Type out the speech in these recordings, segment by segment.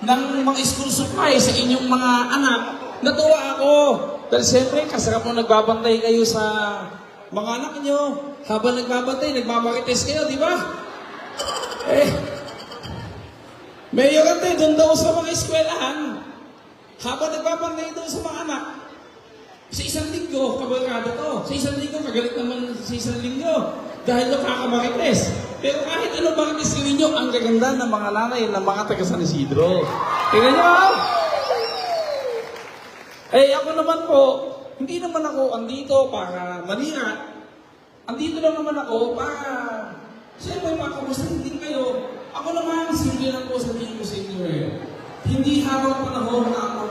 ng mga school supply sa inyong mga anak. Natuwa ako. Dahil siyempre, kasarap mo nagbabantay kayo sa mga anak niyo. Habang nagbabantay, nagmamarites kayo, di ba? Eh, Mayor Ate, doon daw sa mga eskwelahan, habang nagbabantay doon sa mga anak, sa isang linggo, kabarkada to. Sa isang linggo, kagalit naman sa isang linggo. Dahil nakakamarites. Pero kahit ano marites gawin nyo, ang gaganda ng mga nanay ng mga taga San Isidro. Tingnan nyo? Eh, ako naman po, hindi naman ako andito para manira. Andito lang naman ako para, siyempre, makamustahin din kayo. Ako naman, simple lang po sabihin ko sa inyo eh. Hindi habang panahon na ako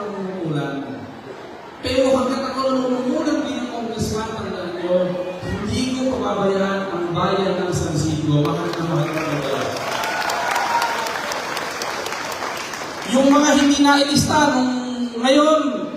hindi nailista nung ngayon,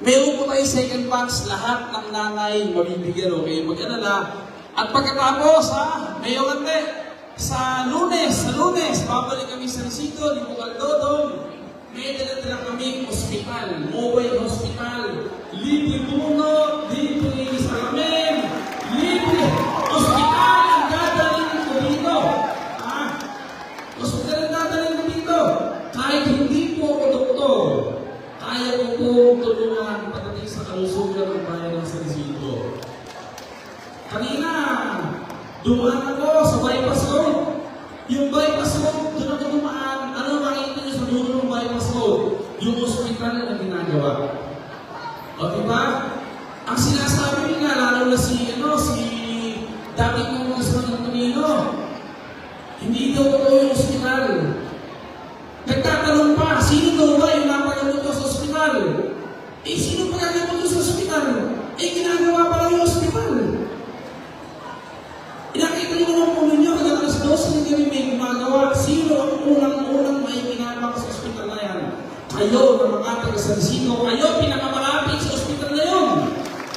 meron po tayo second batch, lahat ng nanay mabibigyan, okay? Mag-alala. At pagkatapos, ha, Mayor Ate, sa lunes, sa lunes, babalik kami sa Resido, di po Dodong. May dala-dala kami hospital, mobile hospital, libre puno, libre salamin, libre hospital ang dadalhin ko dito. Ha? Hospital ang dadalhin ko dito. Kahit hindi po ako doktor, kaya ko po tulungan pagdating sa kalusugan ng bayan ng San Isidro. Kanina, dumaan ako sa bypass road. Mga taga San Isidro, kayo pinakamalapit sa ospital na yun.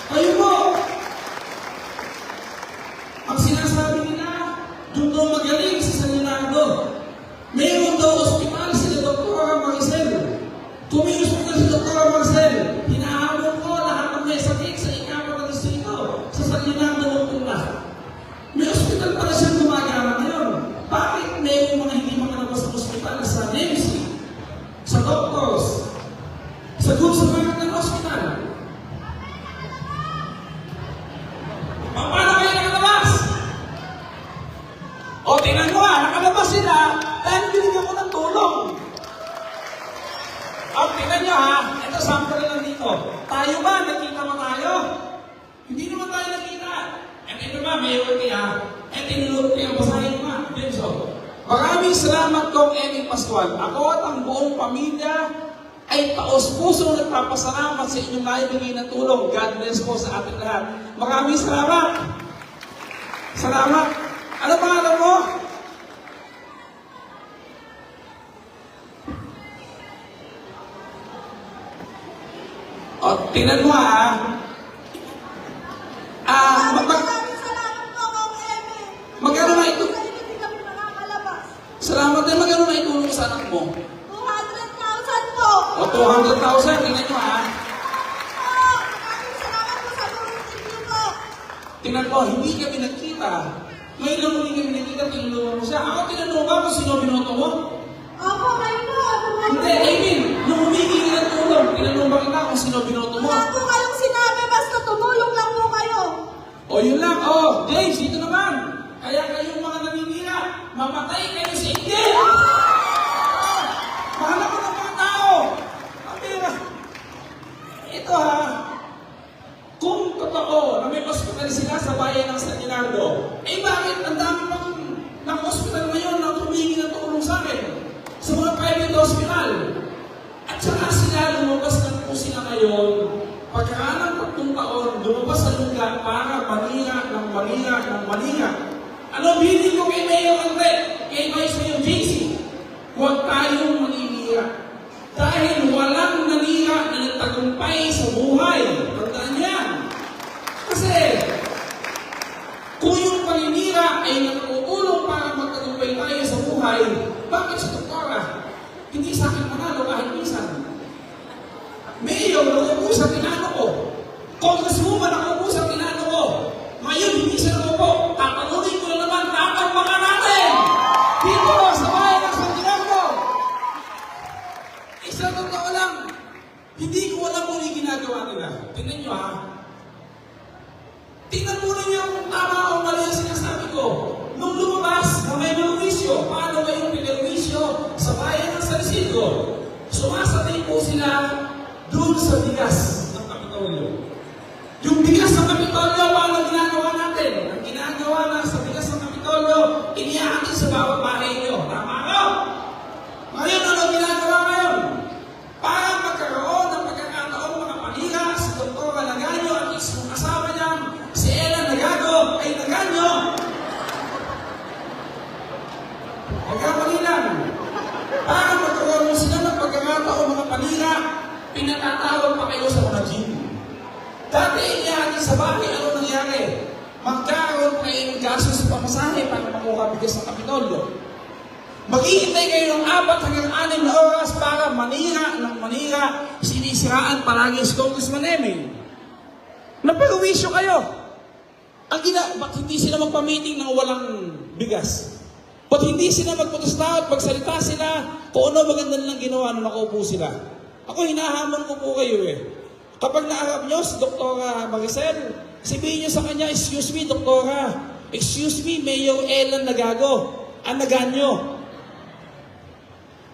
Kayo po. Ang sinasabi nila, doon daw magaling sa San Leonardo. Meron daw ospital sila Dr. Marcel. Kung may ospital si Dr. Marcel, hinahamon ko lahat ng may sakit sa ikapat na distrito sa San Leonardo ng Pula. May ospital pala siyang gumagana ngayon. Bakit may mga hindi makalabas ng ospital sa NEMC, sa doctors, sa doon sa mga ng ospital? Pa- Paano kayo nakalabas? O, tingnan mo ah, nakalabas sila dahil binigyan ko ng tulong. O, tingnan nyo ha, ito sample lang dito. Tayo ba, nakita mo tayo? Hindi naman tayo nakita. At ito ba, may uwi ha? Eh, tinulog ko yung basahin mo ha, Benzo. Maraming salamat kong Emmy Pascual. Ako at ang buong pamilya ay taos-puso nagpapasalamat sa inyong naibigay na tulong. God bless po sa ating lahat. Maraming salamat. Salamat. Ano pangalan mo? O, tingnan mo ha. Ah, mag mag magkano na ito? Salamat din. Magkano na itulong sa anak mo? 200,000 po. O, 200,000. Tingnan mo ha. Po, maraming salamat po sa tulong ninyo po. Tingnan mo, hindi kami nagkita. Ngayon lang hindi kami nagkita, tinulungan mo siya. Ako tinanong ba kung sino binoto mo? Opo, kayo po. Hindi, I mean, nung humingi ka ng tulong, tinanong ba kita kung sino binoto mo? Wala po kayong sinabi, basta tumulong lang po kayo. O yun lang, oh, James, dito naman. Kaya kayong mga naninira, mamatay kayo sa inggit. Mahal ako ng mga tao. Amira, ito ha, kung totoo na may hospital sila sa bayan ng San Leonardo, eh bakit ang dami pang ng hospital ngayon na tumingi ng tulong sa akin? Sa mga private hospital. At saka sila lumabas na po sila ngayon, pagkakanang tatlong taon, lumabas sa lugar para manira ng manira ng manira. Ano bilin ko kay Mayor Andre, kay Vice Mayor JC? Huwag tayong maninira. Dahil walang nanira na nagtagumpay sa buhay. Tandaan yan. Kasi, kung yung paninira ay nakutulong para magtagumpay tayo sa buhay, bakit sa doktora? Hindi sa akin manalo kahit minsan. Mayor, nakaupo sa tinano ko. Congresswoman, nakaupo sa tinano ko. Ngayon, hindi siya nakaupo. Tatalunin ko na naman, tatambakan natin! Dito, sa bahay ng San Diego! Isa totoo lang, hindi ko alam kung ano yung ginagawa nila. Tingnan nyo ha. Tingnan muna niyo kung tama o mali ang sinasabi ko. Nung lumabas na may maluwisyo, paano kayong pinaluwisyo sa bayan ng San Isidro? Sumasabay po sila doon sa bigas ng Kapitolyo. Yung bigas ng Kapitolyo, paano ginagawa natin? Ang ginagawa na sa bigas ng Kapitolyo, inihahatid sa bawat bahay niyo. Tama ko? Ngayon, ano ginagawa ngayon? Para magkaroon ng pagkakataon mga panira si Dr. Nagaño at isang kasama niya, si Ella Nagago, ay Nagaño. Magkamali lang. Para magkaroon sila ng pagkakataon mga panira, pinatatawag pa kayo sa mga gym. Dati yan sa bahay, ano nangyari? Magkaroon kayo ng gasto sa pamasahe para makuha bigas ng Kapitolyo. Maghihintay kayo ng apat hanggang anim na oras para manira ng manira, sinisiraan palagi si Congressman Eming. Naparuwisyo kayo. Ang gina, ba't hindi sila magpa-meeting ng walang bigas? Ba't hindi sila magprotesta at magsalita sila kung ano maganda nilang ginawa nung nakaupo sila? Ako hinahamon ko po kayo eh. Kapag naarap nyo si Doktora Maricel, sabihin nyo sa kanya, excuse me, Doktora, excuse me, Mayor Ellen Nagago, ang naganyo.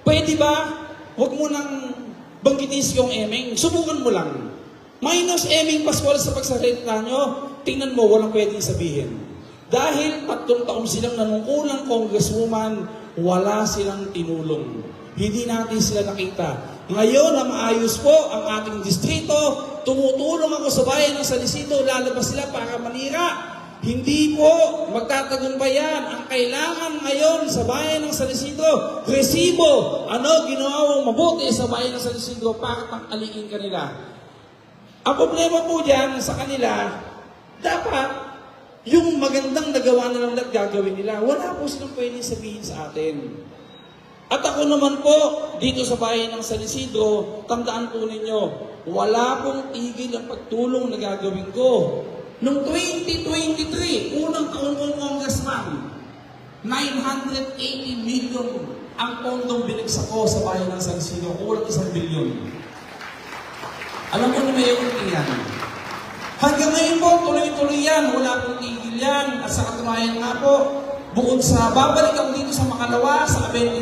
Pwede ba? Huwag mo nang banggitin si yung Eming. Subukan mo lang. Minus Eming Pascual sa pagsasalita nyo, tingnan mo, walang pwedeng sabihin. Dahil tatlong taon silang nanungkulang congresswoman, wala silang tinulong. Hindi natin sila nakita. Ngayon na maayos po ang ating distrito, tumutulong ako sa bayan ng San Isidro, lalabas sila para manira. Hindi po magtatagumpay yan. Ang kailangan ngayon sa bayan ng San Isidro, resibo. Ano ginawa mong mabuti sa bayan ng San Isidro para tangkalikin kanila. Ang problema po dyan sa kanila, dapat yung magandang nagawa na lang lahat gagawin nila. Wala po silang pwedeng sabihin sa atin. At ako naman po, dito sa bayan ng San Isidro, tandaan po ninyo, wala pong tigil ang pagtulong na gagawin ko. Noong 2023, unang taon kong congressman, 980 million ang pondong binagsak ko sa bayan ng San Isidro, kulang isang bilyon. Alam mo na may yung yan. Hanggang ngayon po, tuloy-tuloy yan. Wala pong tigil yan. At sa katunayan nga po, bukod sa babalik ako dito sa Makalawa, sa 22,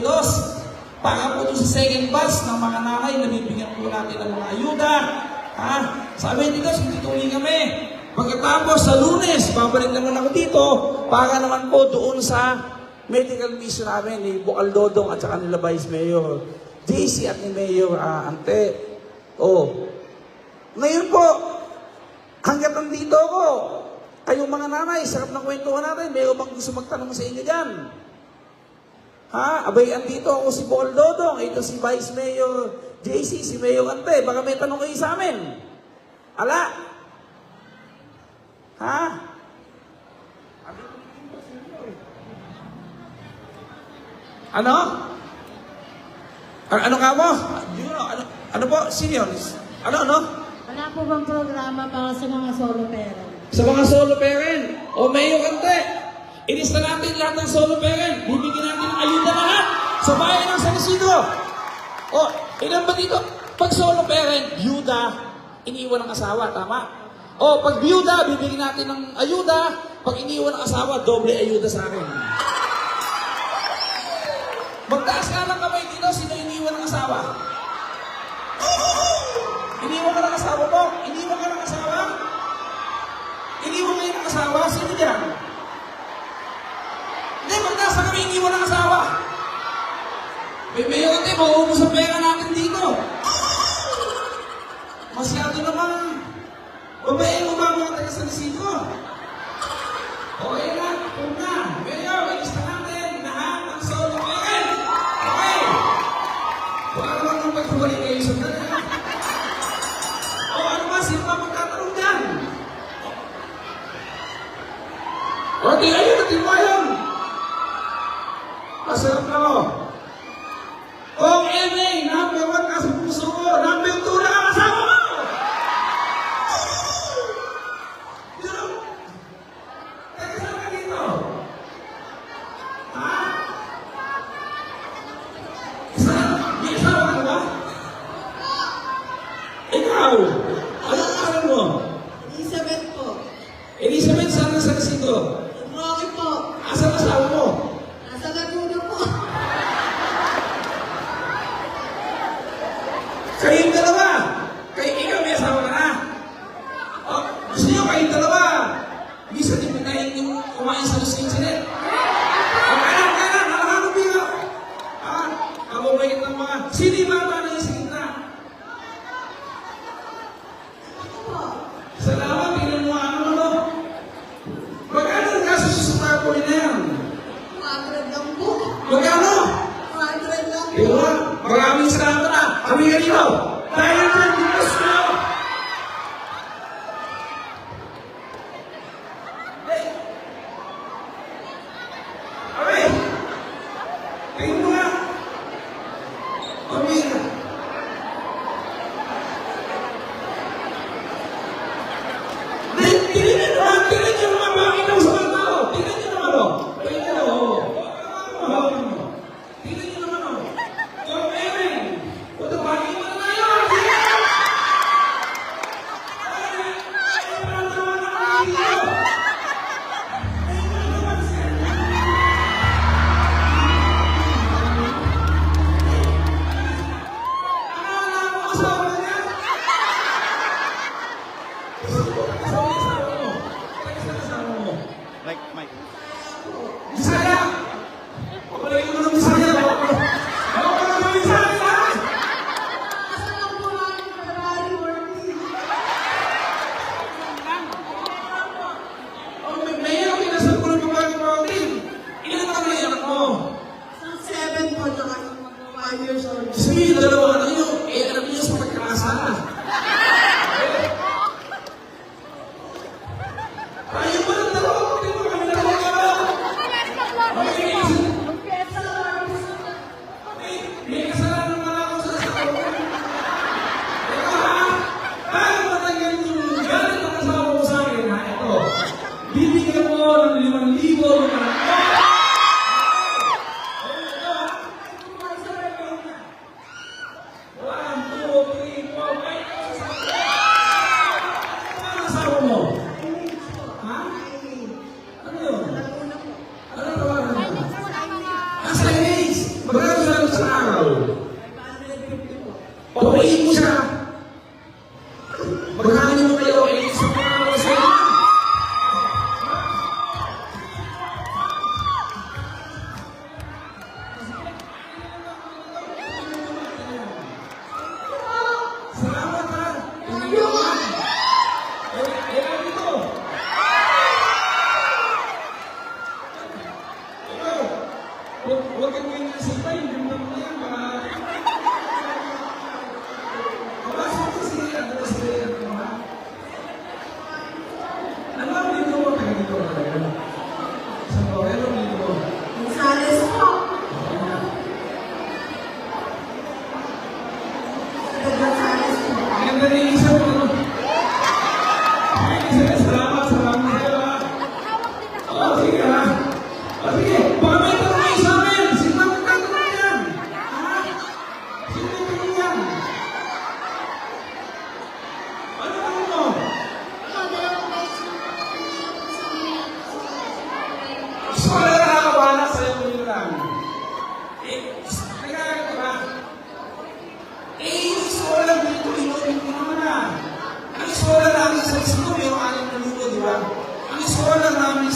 para po sa second batch ng mga nanay, nabibigyan po natin ng mga ayuda. Ha? Sa 22, hindi tuloy kami. Pagkatapos sa lunes, babalik naman ako dito para naman po doon sa medical mission namin ni Bukal Dodong at saka nila Vice Mayor JC at ni Mayor ah, Ante. Oh, ngayon po, hanggat nandito ako, kayong mga nanay, sarap ng kwentuhan natin. May bang gusto magtanong sa inyo dyan? Ha? Abay, andito ako si Paul Dodong. Ito si Vice Mayor JC, si Mayor Ante. Baka may tanong kayo sa amin. Ala? Ha? Ano? A- ano ka mo? Ano, ano, ano po? Senior? Ano, ano? Wala po bang programa para sa mga solo parent? Sa mga solo parent, o mayo kante, ilista natin lahat ng solo parent. Bibigyan natin ng ayuda lahat sa bayan ng San Isidro. O, ilan ba dito? Pag solo parent, byuda, iniwan ng asawa, tama? O, pag byuda, bibigyan natin ng ayuda. Pag iniwan ng asawa, doble ayuda sa akin. Magtaas ka ng kamay dito, sino iniwan ng asawa? Iniwan ka ng asawa mo? Iniwan ka ng asawa? Iniwan kayo ng asawa? Sino dyan? Hindi, magkasa kami iniwan ng asawa. May mayo kasi, mauubos ang pera natin dito. Masyado naman. Babae mo ba mga taga San Isidro? Okay na, kung na. Mayor, ilista natin lahat ng solo ngayon. Okay! Huwag ka naman nang pagkabalik kayo sa tanan. O ano ba, sino ba magtatanong dyan? Worthy are you?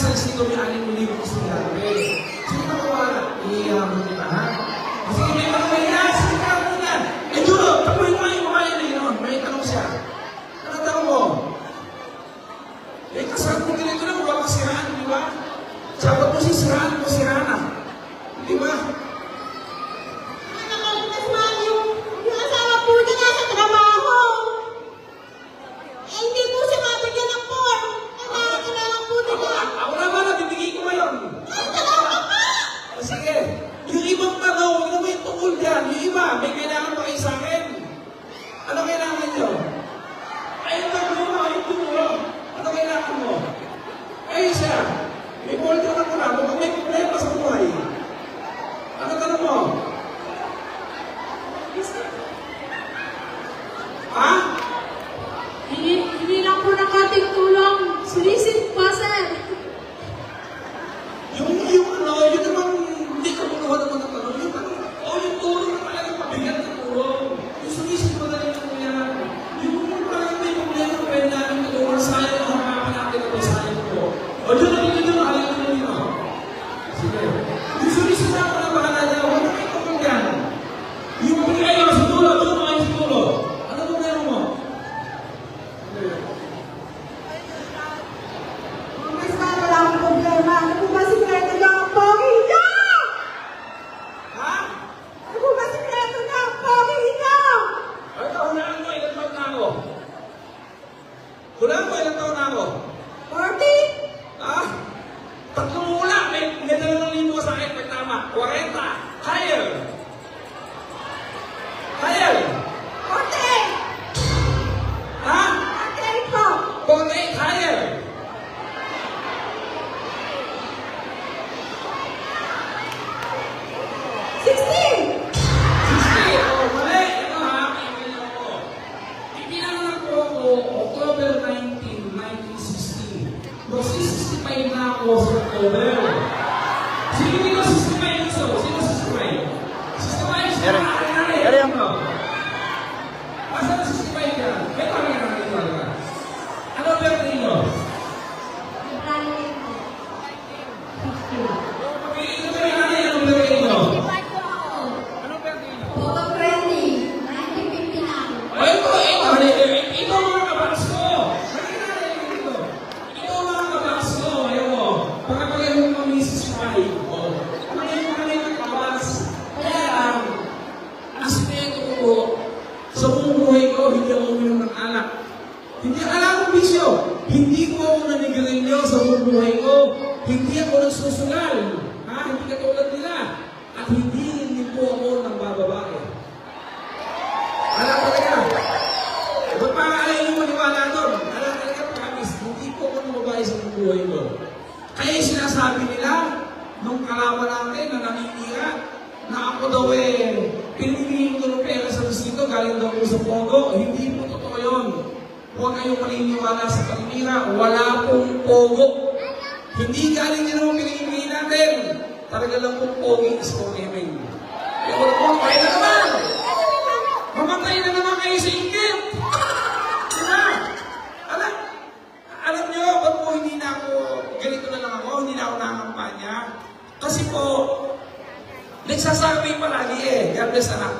isang sino may aling muli gusto namin. October 19, 1916. Magsi-65 na ako sa October. Bibigyan ko ng susungal. Ha? Hindi katulad nila. At hindi hindi po ako ng bababae. Alam talaga. Huwag pa ayaw yung maniwala doon. Alam talaga, promise. Hindi po ako ng babae sa buhay ko. Kaya sinasabi nila, nung kalaban natin na nangingira, na ako daw eh, pinibigyan ko ng pera sa Lucito, galing daw ko sa Pogo. Hindi po totoo yun. Huwag kayong maniniwala sa paninira. Wala pong Pogo hindi galing yun ang pinigingin natin. Talaga lang po pogi is for aiming. Kaya wala kaya na naman! Mamatay na naman kayo sa inggit! Diba? Alam, alam nyo, ba't po hindi na ako, ganito na lang ako, hindi na ako nakakampanya? Kasi po, nagsasurvey palagi eh, God bless anak.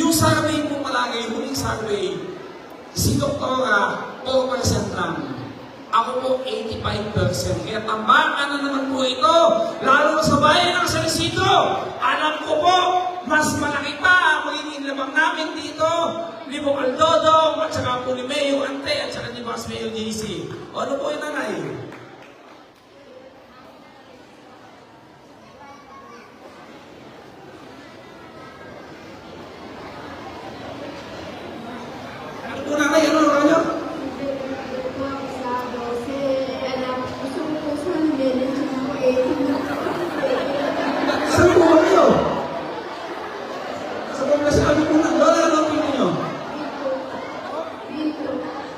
Yung survey po palagi, huling survey, si Doktora Paul Marcentram. Ako po 85%. Kaya tambakan na naman po ito. Lalo sa bayan ng San Isidro. Alam ko po, mas malaki pa ang magiging labang namin dito. Ni Bong Aldodong, at saka po ni Mayo Ante, at saka ni Boss Mayo JC. O ano po yung nanay?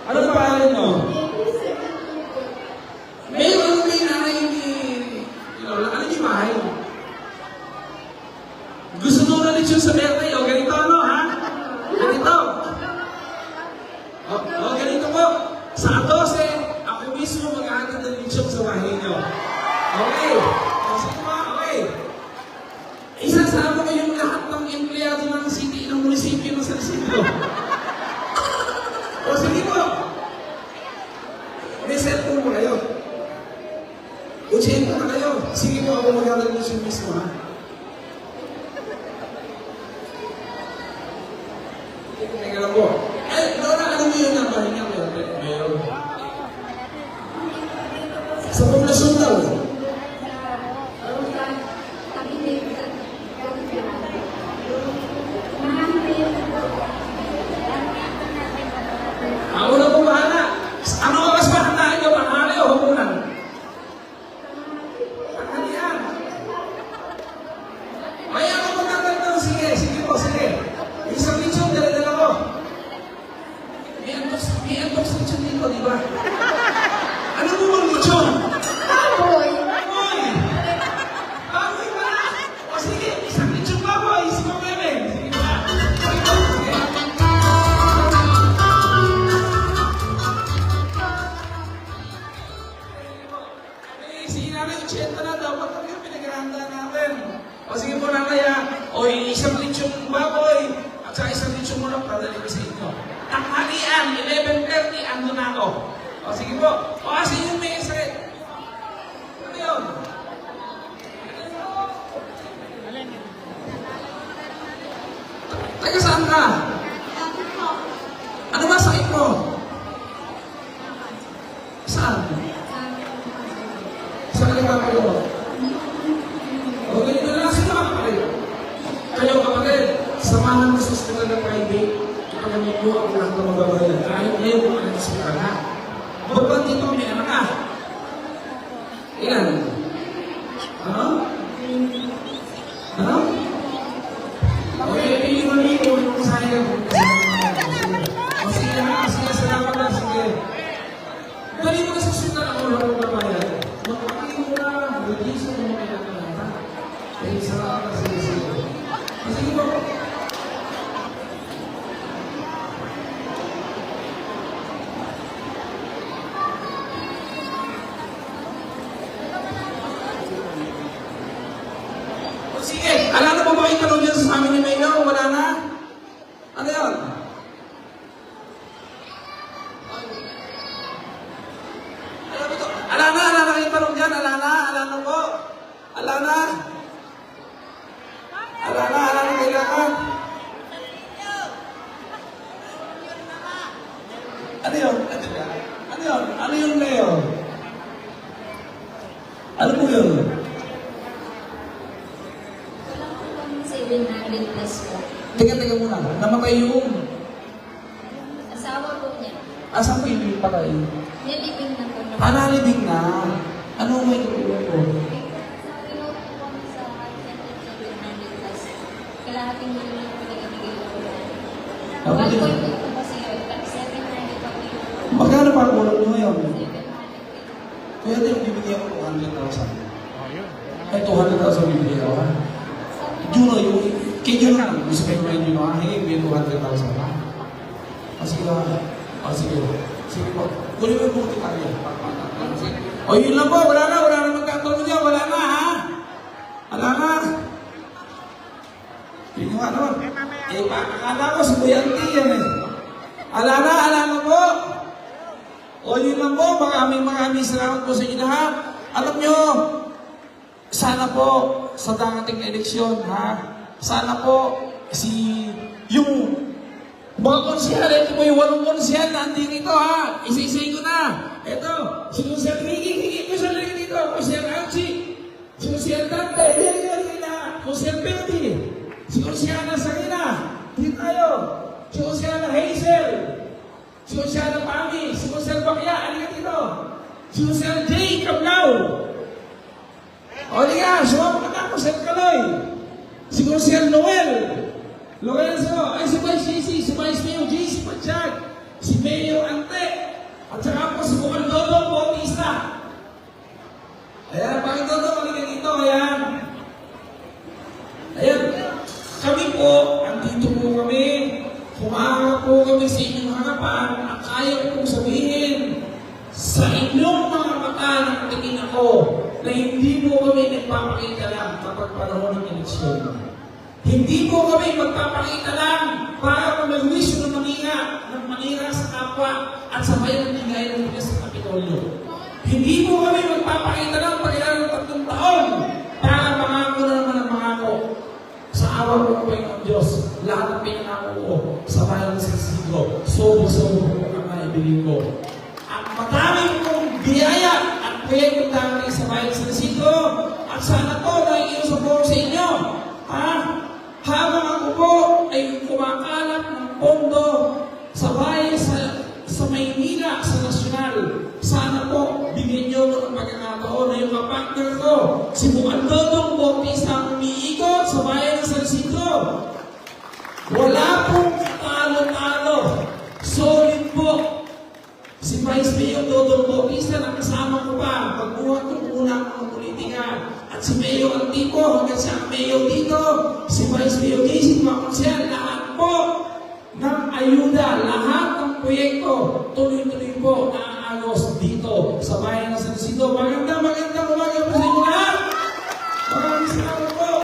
Ano pa rin? Mulok dadali ko sa inyo. Tanghalian, 11.30, ando na ako. O sige po. O kasi yung may sakit. Ano yun? Taga saan ka? Sa ng babayan. Magpapili mo na, reduce mo mga kailangan. Eh, salamat na, sige, sige. O sige po. O sige, alala mo ba yung tanong dyan sa amin ni Mayo? Wala na? Ano yun? Alam mo to? Alana, alana yung tanong dyan. Alana, alana po. Alana. Alana, alana kailangan. Ano yun? Ano yun? Ano yun? Ano yung Leo? Ano po yun? 700 plus po. Teka, teka muna. Namatay yung... Asawa po niya. Asan po yung patay? Nilibing na po. Ah, nalibing na. Ano may tutulong po? Pinuto po kami sa 700 plus. Kalahating million po na ibigay ko. Okay. 1.2 po kasi yun. Pag 700 po yun. Magkano pa ang ulo nyo ngayon? 700 Kaya din, bibigyan ko 200,000. Ay, 200,000 bibigyan ko, ha? Juno, yung, kayo may Juno, ha? Hey, may 200,000, ha? O, sige, ha? O, sige. Sige po. Kunin mo yung buti tayo. O, yun lang po. Wala na. Wala na magkatulong niya. Wala na, ha? Wala na. Yung ano. Eh, pa- akala ko si Buyanti yan, eh. Ala na, ala na po. O yun lang po, maraming maraming salamat po sa inyo lahat. Alam nyo, sana po sa darating na eleksyon, ha? Sana po si yung mga konsyal, ito po yung walong konsyal na andi rito, ha? Isa-isay ko na. Ito, si Konsyal Ricky, hindi ko siya lagi dito. Konsyal Archie, si Konsyal Dante, hindi ko lagi na. Konsyal Bertie, si Konsyal Sarina, dito tayo. Si Konsyal Hazel, Si Jose Pami, si Jose Bakya, halika dito. Si Jose J. Cablao. O, halika, sumama ka na, Jose Kaloy. Si Jose Noel. Lorenzo, ay si Vice JC, si Mayor JC Pachag. Si Mayor Ante. At saka po si Bukal Dodo Bautista. Ayan, Bukal Dodo, halika dito, ayan. Ayan, kami po, andito po kami, humarap po kami sa inyong harapan at kaya pong sabihin sa inyong mga mata ng tingin ako na hindi po kami nagpapakita lang kapag panahon ng eleksyon. Hindi po kami magpapakita lang para pamagwisyo ng manira, ng manira sa kapwa at sa bayan ng ligay ng Pinas sa Kapitolyo. Hindi mo kami magpapakita ng pagkailan ng tatlong taon para mangako na naman ang mangako. Sa ko ng Panginoon Diyos, lahat ng pinangako ko sa bayan ng Sisigo, sobo-sobo ko ang naibigin ko. Ang madaming kong biyaya at proyektong darating sa bayan ng Sisigo, at sana